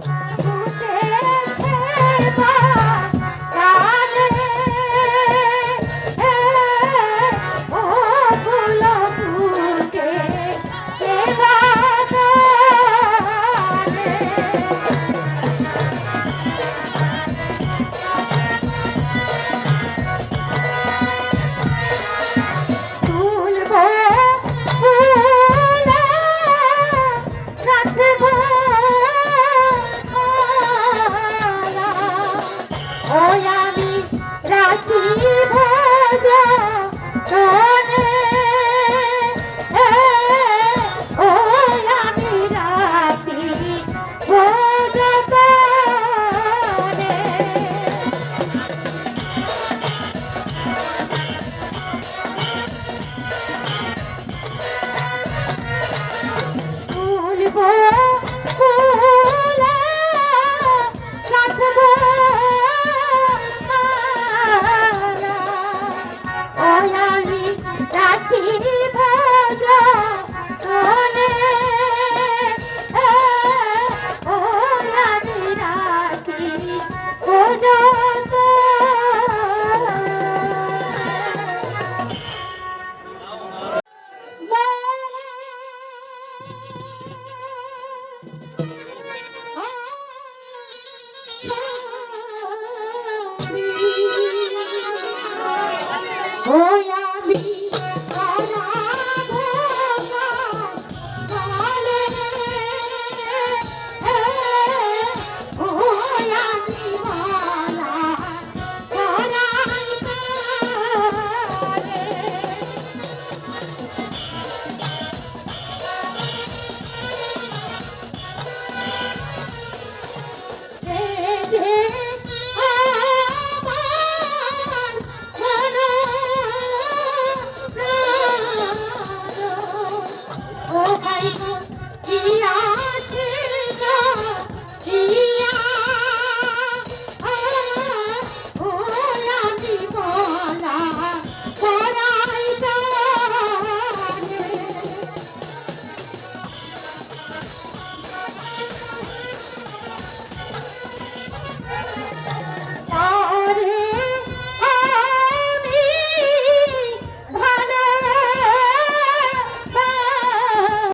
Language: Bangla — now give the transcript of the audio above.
Bye. করব arranha কোথায় ইয়া